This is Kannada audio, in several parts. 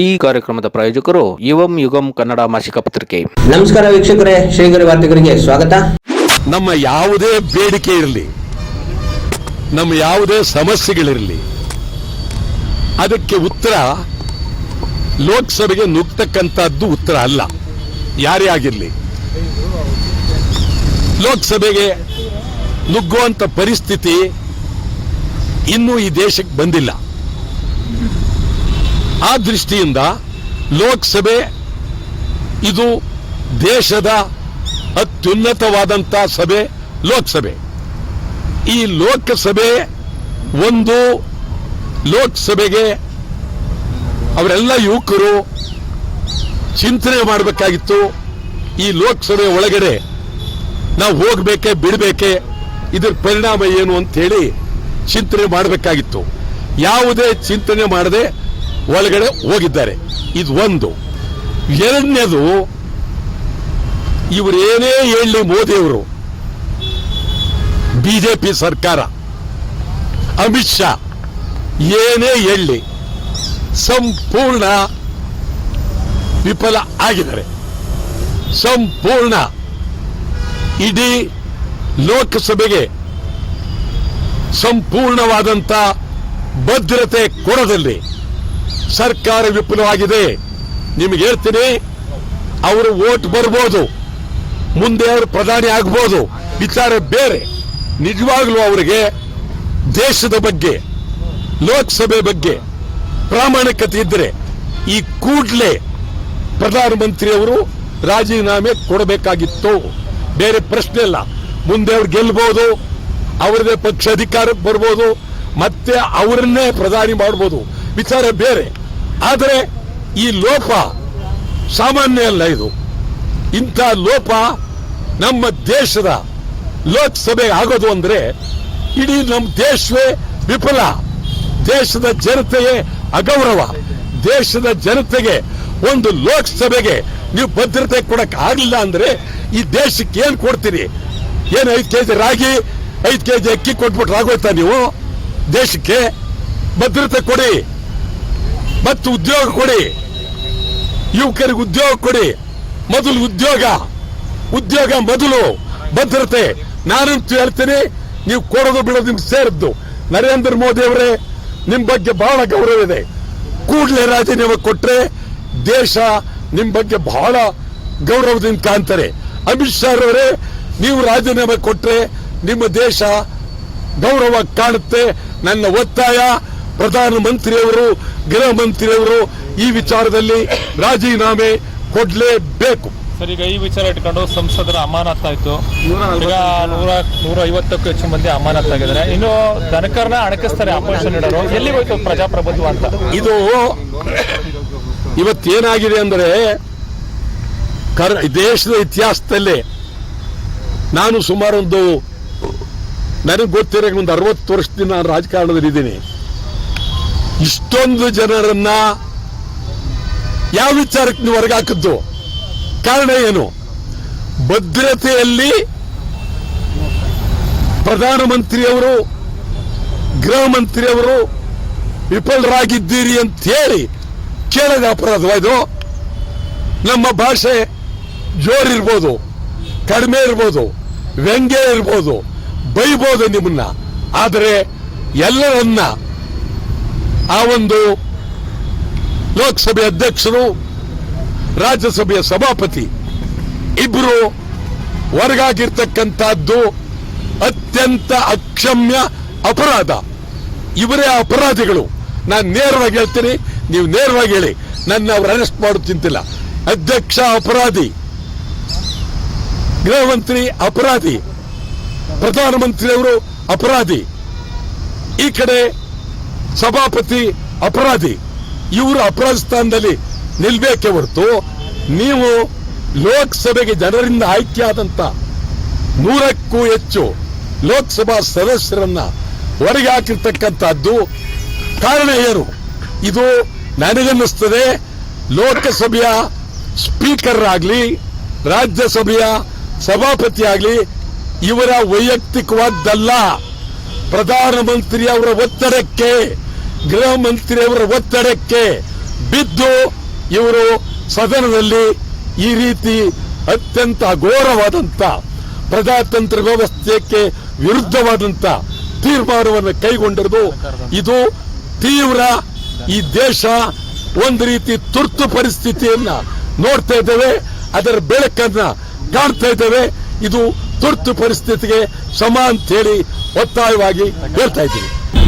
ಈ ಕಾರ್ಯಕ್ರಮದ ಪ್ರಾಯೋಜಕರು ಯುವಂ ಯುಗಂ ಕನ್ನಡ ಮಾಸಿಕ ಪತ್ರಿಕೆ. ನಮಸ್ಕಾರ ವೀಕ್ಷಕರೇ ಶ್ರೀಗರಿ ವಾರ್ತೆಗರಿಗೆ ಸ್ವಾಗತ. ನಮ್ಮ ಯಾವುದೇ ಬೇಡಿಕೆ ಇರಲಿ ನಮ್ಮ ಯಾವುದೇ ಸಮಸ್ಯೆಗಳಿರಲಿ ಅದಕ್ಕೆ ಉತ್ತರ ಲೋಕಸಭೆಗೆ ನುಗ್ತಕ್ಕಂಥದ್ದು ಉತ್ತರ ಅಲ್ಲ. ಯಾರೇ ಆಗಿರಲಿ ಲೋಕಸಭೆಗೆ ನುಗ್ಗುವಂಥ ಪರಿಸ್ಥಿತಿ ಇನ್ನೂ ಈ ದೇಶಕ್ಕೆ ಬಂದಿಲ್ಲ. ಆ ದೃಷ್ಟಿಯಿಂದ ಲೋಕಸಭೆ ಇದು ದೇಶದ ಅತ್ಯುನ್ನತವಾದಂಥ ಸಭೆ, ಲೋಕಸಭೆ. ಈ ಲೋಕಸಭೆ ಒಂದು ಲೋಕಸಭೆಗೆ ಅವರೆಲ್ಲ ಯುವಕರು ಚಿಂತನೆ ಮಾಡಬೇಕಾಗಿತ್ತು. ಈ ಲೋಕಸಭೆ ಒಳಗಡೆ ನಾವು ಹೋಗಬೇಕೆ, ಬಿಡಬೇಕೆ, ಇದರ ಪರಿಣಾಮ ಏನು ಅಂತ ಹೇಳಿ ಚಿಂತನೆ ಮಾಡಬೇಕಾಗಿತ್ತು. ಯಾವುದೇ ಚಿಂತನೆ ಮಾಡದೆ ಒಳಗಡೆ ಹೋಗಿದ್ದಾರೆ. ಇದು ಒಂದು. ಎರಡನೇದು ಇವರೇನೇ ಹೇಳಿ ಮೋದಿಯವರು, ಬಿಜೆಪಿ ಸರ್ಕಾರ, ಅಮಿತ್ ಶಾ ಏನೇ ಹೇಳಿ ಸಂಪೂರ್ಣ ವಿಫಲ ಆಗಿದ್ದಾರೆ. ಸಂಪೂರ್ಣ ಇಡೀ ಲೋಕಸಭೆಗೆ ಸಂಪೂರ್ಣವಾದಂಥ ಭದ್ರತೆ ಕೊಡದಲ್ಲಿ ಸರ್ಕಾರ ವಿಫಲವಾಗಿದೆ. ನಿಮ್ಗೆ ಹೇಳ್ತೀನಿ, ಅವರು ಓಟ್ ಬರ್ಬೋದು. ಮುಂದೆ ಅವರು ಪ್ರಧಾನಿ ಆಗ್ಬೋದು. ವಿಚಾರ ಬೇರೆ. ನಿಜವಾಗ್ಲೂ ಅವರಿಗೆ ದೇಶದ ಬಗ್ಗೆ, ಲೋಕಸಭೆ ಬಗ್ಗೆ ಪ್ರಾಮಾಣಿಕತೆ ಇದ್ದರೆ ಈ ಕೂಡಲೇ ಪ್ರಧಾನಮಂತ್ರಿಯವರು ರಾಜೀನಾಮೆ ಕೊಡಬೇಕಾಗಿತ್ತು. ಬೇರೆ ಪ್ರಶ್ನೆ ಇಲ್ಲ. ಮುಂದೆ ಅವ್ರು ಗೆಲ್ಬಹುದು ಅವರದೇ ಪಕ್ಷ ಅಧಿಕಾರಕ್ಕೆ ಬರ್ಬೋದು, ಮತ್ತೆ ಅವರನ್ನೇ ಪ್ರಧಾನಿ ಮಾಡ್ಬೋದು. ವಿಚಾರ ಬೇರೆ. ಆದರೆ ಈ ಲೋಪ ಸಾಮಾನ್ಯ ಅಲ್ಲ ಇದು. ಇಂಥ ಲೋಪ ನಮ್ಮ ದೇಶದ ಲೋಕಸಭೆ ಆಗೋದು ಅಂದ್ರೆ ಇಡೀ ನಮ್ಮ ದೇಶವೇ ವಿಫಲ. ದೇಶದ ಜನತೆಯೇ ಅಗೌರವ. ದೇಶದ ಜನತೆಗೆ ಒಂದು ಲೋಕಸಭೆಗೆ ನೀವು ಭದ್ರತೆ ಕೊಡಕ್ ಆಗಲಿಲ್ಲ ಅಂದ್ರೆ ಈ ದೇಶಕ್ಕೆ ಏನ್ ಕೊಡ್ತೀರಿ? ಏನ್ ಐದು ಕೆಜಿ ರಾಗಿ, ಐದು ಕೆಜಿ ಅಕ್ಕಿ ಕೊಟ್ಬಿಟ್ರೆ ಆಗೋಯ್ತಾ ನೀವು? ದೇಶಕ್ಕೆ ಭದ್ರತೆ ಕೊಡಿ. ಮತ್ತು ಉದ್ಯೋಗ ಕೊಡಿ. ಯುವಕರಿಗೆ ಉದ್ಯೋಗ ಕೊಡಿ. ಮೊದಲು ಉದ್ಯೋಗ. ಉದ್ಯೋಗ ಮೊದಲು ಭದ್ರತೆ. ನಾನಂತೂ ಹೇಳ್ತೀನಿ, ನೀವು ಕೊಡೋದು ಬಿಡೋದು ನಿಮ್ಗೆ ಸೇರಿದ್ದು. ನರೇಂದ್ರ ಮೋದಿ ಅವರೇ ನಿಮ್ಮ ಬಗ್ಗೆ ಬಹಳ ಗೌರವ ಇದೆ. ಕೂಡಲೇ ರಾಜೀನಾಮೆ ಕೊಟ್ರೆ ದೇಶ ನಿಮ್ಮ ಬಗ್ಗೆ ಬಹಳ ಗೌರವದಿಂದ ಕಾಣ್ತಾರೆ. ಅಮಿತ್ ಶಾ ಅವರೇ ನೀವು ರಾಜೀನಾಮೆ ಕೊಟ್ರೆ ನಿಮ್ಮ ದೇಶ ಗೌರವ ಕಾಣುತ್ತೆ. ನನ್ನ ಒತ್ತಾಯ ಪ್ರಧಾನಮಂತ್ರಿಯವರು ಗೃಹ ಮಂತ್ರಿಯವರು ಈ ವಿಚಾರದಲ್ಲಿ ರಾಜೀನಾಮೆ ಕೊಡಲೇಬೇಕು ಸರ್ ಈಗ ಈ ವಿಚಾರ ಇಟ್ಕೊಂಡು ಸಂಸದರ ಅಮಾನತಾಯ್ತು ಈಗ ನೂರ ನೂರ ಐವತ್ತಕ್ಕೂ ಹೆಚ್ಚು ಮಂದಿ ಅಮಾನತಾಗಿದ್ದಾರೆ ಇನ್ನು ದನಕರ್ನ ಅಣಕಿಸ್ತಾರೆ ಅಪೋಸಿಷನ್ ಇಡೋರು ಎಲ್ಲಿ ಹೋಯ್ತು ಪ್ರಜಾಪ್ರಭುತ್ವ ಅಂತ? ಇದು ಇವತ್ತೇನಾಗಿದೆ ಅಂದರೆ ಕರ್ ದೇಶದ ಇತಿಹಾಸದಲ್ಲಿ ನಾನು ಸುಮಾರು ಒಂದು ನನಗೆ ಗೊತ್ತಿರೋ ಒಂದು ಅರವತ್ತು ವರ್ಷದಿಂದ ನಾನು ರಾಜಕಾರಣದಲ್ಲಿ ಇದ್ದೀನಿ ಇಷ್ಟೊಂದು ಜನರನ್ನ ಯಾವ ವಿಚಾರಕ್ಕೆ ನೀವು ಹೊರಗೆ ಹಾಕಿದ್ದು? ಕಾರಣ ಏನು? ಭದ್ರತೆಯಲ್ಲಿ ಪ್ರಧಾನಮಂತ್ರಿಯವರು, ಗೃಹ ಮಂತ್ರಿಯವರು ವಿಫಲರಾಗಿದ್ದೀರಿ ಅಂತ ಹೇಳಿ ಕೇಳದ ಅಪರಾಧವಾಯ್ದು ನಮ್ಮ ಭಾಷೆ ಜೋರಿರ್ಬೋದು ಕಡಿಮೆ ಇರ್ಬೋದು, ವ್ಯಂಗ್ಯ ಇರ್ಬೋದು, ಬೈಬೋದು ನಿಮ್ಮನ್ನ. ಆದರೆ ಎಲ್ಲರನ್ನ ಆ ಒಂದು ಲೋಕಸಭೆ ಅಧ್ಯಕ್ಷರು, ರಾಜ್ಯಸಭೆಯ ಸಭಾಪತಿ ಇಬ್ಬರು ಹೊರಗಾಗಿರ್ತಕ್ಕಂಥದ್ದು ಅತ್ಯಂತ ಅಕ್ಷಮ್ಯ ಅಪರಾಧ. ಇವರೇ ಅಪರಾಧಿಗಳು. ನಾನು ನೇರವಾಗಿ ಹೇಳ್ತೀನಿ, ನೀವು ನೇರವಾಗಿ ಹೇಳಿ. ನನ್ನ ಅವ್ರು ಅರೆಸ್ಟ್ ಮಾಡುತ್ತಿಂತಿಲ್ಲ ಅಧ್ಯಕ್ಷ ಅಪರಾಧಿ, ಗೃಹ ಮಂತ್ರಿ ಅಪರಾಧಿ ಪ್ರಧಾನಮಂತ್ರಿಯವರು ಅಪರಾಧಿ. ಈ ಕಡೆ ಸಭಾಪತಿ ಅಪರಾಧಿ. ಇವರು ಅಪರಾಧ ಸ್ಥಾನದಲ್ಲಿ ನಿಲ್ಬೇಕೆ ಹೊರತು ನೀವು ಲೋಕಸಭೆಗೆ ಜನರಿಂದ ಆಯ್ಕೆಯಾದಂತ ನೂರಕ್ಕೂ ಹೆಚ್ಚು ಲೋಕಸಭಾ ಸದಸ್ಯರನ್ನ ಹೊರಗೆ ಹಾಕಿರ್ತಕ್ಕಂಥದ್ದು ಕಾರಣ ಏನು? ಇದು ನನಗನ್ನಿಸ್ತದೆ ಲೋಕಸಭೆಯ ಸ್ಪೀಕರ್ ಆಗಲಿ, ರಾಜ್ಯಸಭೆಯ ಸಭಾಪತಿ ಆಗಲಿ, ಇವರ ವೈಯಕ್ತಿಕವಾದ್ದಲ್ಲ. ಪ್ರಧಾನಮಂತ್ರಿ ಅವರ ಒತ್ತಡಕ್ಕೆ ಗೃಹ ಮಂತ್ರಿಯವರ ಒತ್ತಡಕ್ಕೆ ಬಿದ್ದು ಇವರು ಸದನದಲ್ಲಿ ಈ ರೀತಿ ಅತ್ಯಂತ ಘೋರವಾದಂತ ಪ್ರಜಾತಂತ್ರ ವ್ಯವಸ್ಥೆಗೆ ವಿರುದ್ಧವಾದಂತ ತೀರ್ಮಾನವನ್ನು ಕೈಗೊಂಡಿರೋದು ಇದು ತೀವ್ರ ಈ ದೇಶ ಒಂದು ರೀತಿ ತುರ್ತು ಪರಿಸ್ಥಿತಿಯನ್ನ ನೋಡ್ತಾ ಇದ್ದೇವೆ. ಅದರ ಬೆಳಕನ್ನ ಕಾಣ್ತಾ ಇದ್ದೇವೆ. ಇದು ತುರ್ತು ಪರಿಸ್ಥಿತಿಗೆ ಸಮ ಅಂತ ಹೇಳಿ ಒತ್ತಾಯವಾಗಿ ಹೇಳ್ತಾ ಇದ್ದೀವಿ.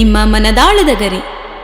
ನಿಮ್ಮ ಮನದಾಳದ ಗರಿ.